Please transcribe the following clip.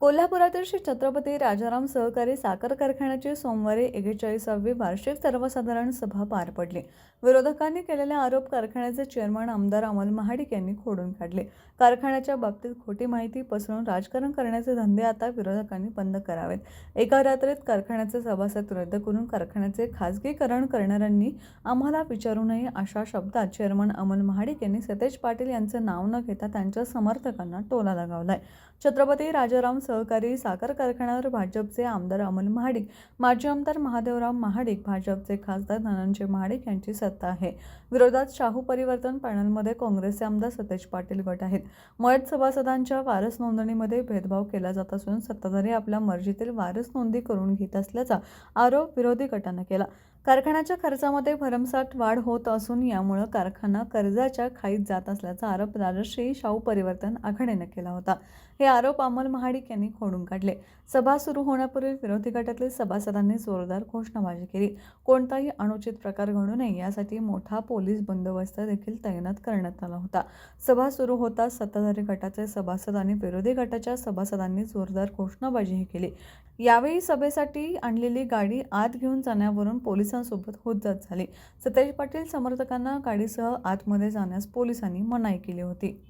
कोल्हापुरातील श्री छत्रपती राजाराम सहकारी साखर कारखान्याची सोमवारी एकेचाळीसावी वार्षिक सर्वसाधारण सभा पार पडली. विरोधकांनी केलेले आरोप कारखान्याचे चेअरमन आमदार अमल महाडिक यांनी खोडून काढले. कारखान्याच्या बाबतीत खोटी माहिती पसरवून राजकारण करण्याचे धंदे आता विरोधकांनी बंद करावेत. एका रात्रीत कारखान्याचे सभासद रद्द करून कारखान्याचे खाजगीकरण करणाऱ्यांनी आम्हाला विचारू नये अशा शब्दात चेअरमन अमल महाडिक यांनी सतेज पाटील यांचं नाव न घेता त्यांच्या समर्थकांना टोला लगावलाय. छत्रपती राजाराम सहकारी साखर कारखान्यावर भाजपचे आमदार अमल महाडिक माजी आमदार महादेवराव महाडिक भाजपचे खासदार धनंजय महाडिक यांची सत्ता आहे. विरोधात शाहू परिवर्तन पॅनलमध्ये काँग्रेसचे आमदार सतेज पाटील गट आहेत. मयत सभासदांच्या वारस नोंदणीमध्ये भेदभाव केला जात असून सत्ताधारी आपल्या मर्जीतील वारस नोंदी करून घेत असल्याचा आरोप विरोधी गटानं केला. कारखान्याच्या खर्चामध्ये भरमसाठ वाढ होत असून यामुळं कारखाना कर्जाच्या खाईत जात असल्याचा आरोप राजश्री शाहू परिवर्तन आघाडीनं केला होता. हे आरोप अमल महाडिक यांनी खोडून काढले. सभा सुरू होण्यापूर्वी विरोधी गटातील सभासदांनी जोरदार घोषणाबाजी केली. कोणताही अनुचित प्रकार घडू नये यासाठी मोठा पोलीस बंदोबस्त देखील तैनात करण्यात आला होता. सभा सुरू होताच सत्ताधारी गटाचे सभासद आणि विरोधी गटाच्या सभासदांनी जोरदार घोषणाबाजीही केली. यावेळी सभेसाठी आणलेली गाडी आत घेऊन जाण्यावरून पोलीस पोलिसांसोबत होतजात झाली. सतेज पाटील समर्थकांना गाडीसह आतमध्ये जाण्यास पोलिसांनी मनाई केली होती.